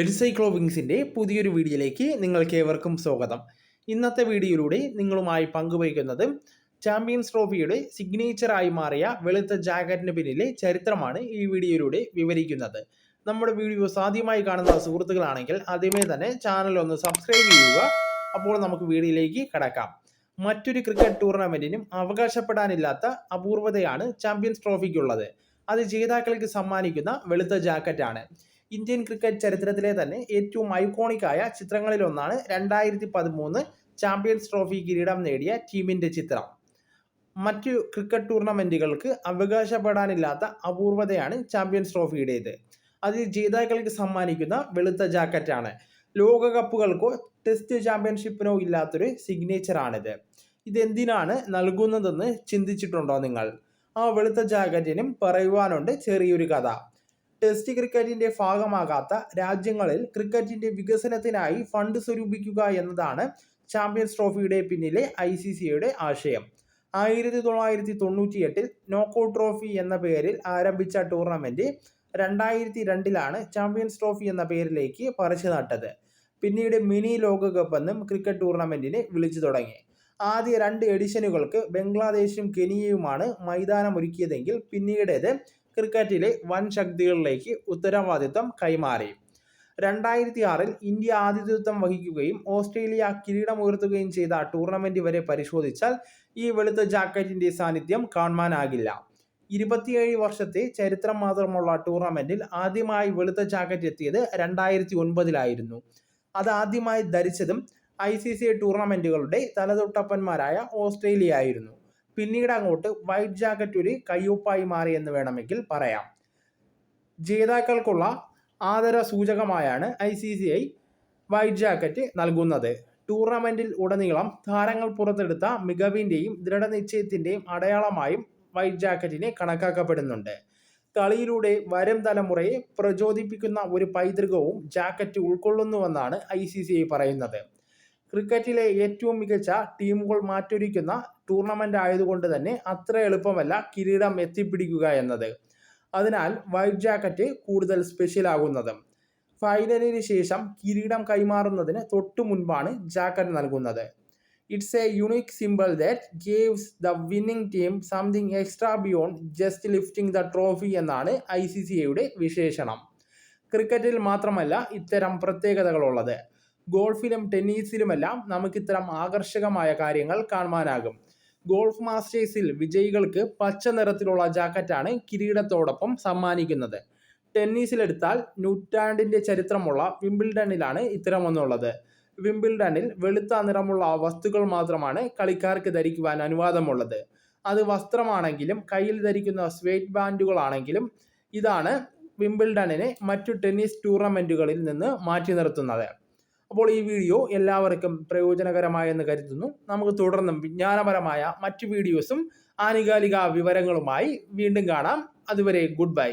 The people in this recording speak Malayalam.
എൽസൈക്ലോവിങ്സിന്റെ പുതിയൊരു വീഡിയോയിലേക്ക് നിങ്ങൾക്ക് ഏവർക്കും സ്വാഗതം. ഇന്നത്തെ വീഡിയോയിലൂടെ നിങ്ങളുമായി പങ്കുവയ്ക്കുന്നത് ചാമ്പ്യൻസ് ട്രോഫിയുടെ സിഗ്നേച്ചറായി മാറിയ വെളുത്ത ജാക്കറ്റിന് പിന്നിലെ ചരിത്രമാണ് ഈ വീഡിയോയിലൂടെ വിവരിക്കുന്നത്. നമ്മുടെ വീഡിയോ ആദ്യമായി കാണുന്ന സുഹൃത്തുക്കളാണെങ്കിൽ ആദ്യമേ തന്നെ ചാനൽ ഒന്ന് സബ്സ്ക്രൈബ് ചെയ്യുക. അപ്പോൾ നമുക്ക് വീഡിയോയിലേക്ക് കടക്കാം. മറ്റൊരു ക്രിക്കറ്റ് ടൂർണമെന്റിനും അവകാശപ്പെടാനില്ലാത്ത അപൂർവതയാണ് ചാമ്പ്യൻസ് ട്രോഫിക്കുള്ളത്. അത് ജേതാക്കൾക്ക് സമ്മാനിക്കുന്ന വെളുത്ത ജാക്കറ്റാണ്. ഇന്ത്യൻ ക്രിക്കറ്റ് ചരിത്രത്തിലെ തന്നെ ഏറ്റവും ഐക്കോണിക് ആയ ചിത്രങ്ങളിലൊന്നാണ് രണ്ടായിരത്തി പതിമൂന്ന് ചാമ്പ്യൻസ് ട്രോഫി കിരീടം നേടിയ ടീമിന്റെ ചിത്രം. മറ്റു ക്രിക്കറ്റ് ടൂർണമെന്റുകൾക്ക് അവകാശപ്പെടാനില്ലാത്ത അപൂർവതയാണ് ചാമ്പ്യൻസ് ട്രോഫിയുടേത്. അതിൽ ജേതാക്കൾക്ക് സമ്മാനിക്കുന്ന വെളുത്ത ജാക്കറ്റാണ്. ലോകകപ്പുകൾക്കോ ടെസ്റ്റ് ചാമ്പ്യൻഷിപ്പിനോ ഇല്ലാത്തൊരു സിഗ്നേച്ചറാണിത്. ഇതെന്തിനാണ് നൽകുന്നതെന്ന് ചിന്തിച്ചിട്ടുണ്ടോ നിങ്ങൾ? ആ വെളുത്ത ജാക്കറ്റിനും പറയുവാനുണ്ട് ചെറിയൊരു കഥ. ടെസ്റ്റ് ക്രിക്കറ്റിന്റെ ഭാഗമാകാത്ത രാജ്യങ്ങളിൽ ക്രിക്കറ്റിന്റെ വികസനത്തിനായി ഫണ്ട് സ്വരൂപിക്കുക എന്നതാണ് ചാമ്പ്യൻസ് ട്രോഫിയുടെ പിന്നിലെ ഐ സി സിയുടെ ആശയം. ആയിരത്തി തൊള്ളായിരത്തി തൊണ്ണൂറ്റി എട്ടിൽ നോക്കൌട്ട് ട്രോഫി എന്ന പേരിൽ ആരംഭിച്ച ടൂർണമെന്റ് രണ്ടായിരത്തി രണ്ടിലാണ് ചാമ്പ്യൻസ് ട്രോഫി എന്ന പേരിലേക്ക് പറിച്ചു നട്ടത്. പിന്നീട് മിനി ലോകകപ്പ് എന്നും ക്രിക്കറ്റ് ടൂർണമെന്റിനെ വിളിച്ചു തുടങ്ങി. ആദ്യ രണ്ട് എഡിഷനുകൾക്ക് ബംഗ്ലാദേശും കെനിയയുമാണ് മൈതാനമൊരുക്കിയതെങ്കിൽ പിന്നീടേത് ക്രിക്കറ്റിലെ വൻ ശക്തികളിലേക്ക് ഉത്തരവാദിത്തം കൈമാറി. രണ്ടായിരത്തി ആറിൽ ഇന്ത്യ ആതിഥ്യത്വം വഹിക്കുകയും ഓസ്ട്രേലിയ കിരീടമുയർത്തുകയും ചെയ്ത ടൂർണമെന്റ് വരെ പരിശോധിച്ചാൽ ഈ വെളുത്ത ജാക്കറ്റിന്റെ സാന്നിധ്യം കാണാനാകില്ല ഇരുപത്തിയേഴ് വർഷത്തെ ചരിത്രം മാത്രമുള്ള ടൂർണമെന്റിൽ ആദ്യമായി വെളുത്ത ജാക്കറ്റ് എത്തിയത് രണ്ടായിരത്തി ഒൻപതിലായിരുന്നു അത് ആദ്യമായി ധരിച്ചതും ഐ സി സി ടൂർണമെന്റുകളുടെ തലതൊട്ടപ്പന്മാരായ ഓസ്ട്രേലിയ ആയിരുന്നു പിന്നീട് അങ്ങോട്ട് വൈറ്റ് ജാക്കറ്റ് ഒരു കയ്യൊപ്പായി മാറി എന്ന് വേണമെങ്കിൽ പറയാം. ജേതാക്കൾക്കുള്ള ആദര സൂചകമായാണ് I C C I white jacket നൽകുന്നത്. ടൂർണമെന്റിൽ ഉടനീളം താരങ്ങൾ പുറത്തെടുത്ത മികവിന്റെയും ദൃഢനിശ്ചയത്തിന്റെയും അടയാളമായും വൈറ്റ് ജാക്കറ്റിനെ കണക്കാക്കപ്പെടുന്നുണ്ട്. കളിയിലൂടെ വരും തലമുറയെ പ്രചോദിപ്പിക്കുന്ന ഒരു പൈതൃകവും ജാക്കറ്റ് ഉൾക്കൊള്ളുന്നുവെന്നാണ് ഐ സി സി ഐ പറയുന്നത്. ക്രിക്കറ്റിലെ ഏറ്റവും മികച്ച ടീമുകൾ മാറ്റൊരുക്കുന്ന ടൂർണമെന്റ് ആയതുകൊണ്ട് തന്നെ അത്ര എളുപ്പമല്ല കിരീടം എത്തിപ്പിടിക്കുക എന്നത്. അതിനാൽ വൈറ്റ് ജാക്കറ്റ് കൂടുതൽ സ്പെഷ്യൽ ആകുന്നത്. ഫൈനലിന് ശേഷം കിരീടം കൈമാറുന്നതിന് തൊട്ടു മുൻപാണ് ജാക്കറ്റ് നൽകുന്നത്. It's a unique simple that gaves the winning team something extra beyond just lifting the trophy എന്നാണ് ഐ സി സി എയുടെ വിശേഷണം. ക്രിക്കറ്റിൽ മാത്രമല്ല ഇത്തരം പ്രത്യേകതകളുള്ളത് ഗോൾഫിലും ടെന്നീസിലുമെല്ലാം നമുക്ക് ഇത്തരം ആകർഷകമായ കാര്യങ്ങൾ കാണുവാനാകും. ഗോൾഫ് മാസ്റ്റേഴ്സിൽ വിജയികൾക്ക് പച്ച നിറത്തിലുള്ള ജാക്കറ്റാണ് കിരീടത്തോടൊപ്പം സമ്മാനിക്കുന്നത്. ടെന്നീസിലെടുത്താൽ നൂറ്റാണ്ടിന്റെ ചരിത്രമുള്ള വിംബിൾഡണിലാണ് ഇത്തരമൊന്നുള്ളത്. വിംബിൾഡണിൽ വെളുത്ത നിറമുള്ള വസ്തുക്കൾ മാത്രമാണ് കളിക്കാർക്ക് ധരിക്കുവാൻ അനുവാദമുള്ളത്. അത് വസ്ത്രമാണെങ്കിലും കയ്യിൽ ധരിക്കുന്ന സ്വേറ്റ് ബാൻഡുകളാണെങ്കിലും ഇതാണ് വിംബിൾഡണിനെ മറ്റു ടെന്നീസ് ടൂർണമെന്റുകളിൽ നിന്ന് മാറ്റി നിർത്തുന്നത്. അപ്പോൾ ഈ വീഡിയോ എല്ലാവർക്കും പ്രയോജനകരമായെന്ന് കരുതുന്നു. നമുക്ക് തുടർന്നും വിജ്ഞാനപരമായ മറ്റു വീഡിയോസും ആനുകാലിക വിവരങ്ങളുമായി വീണ്ടും കാണാം. അതുവരെ ഗുഡ് ബൈ.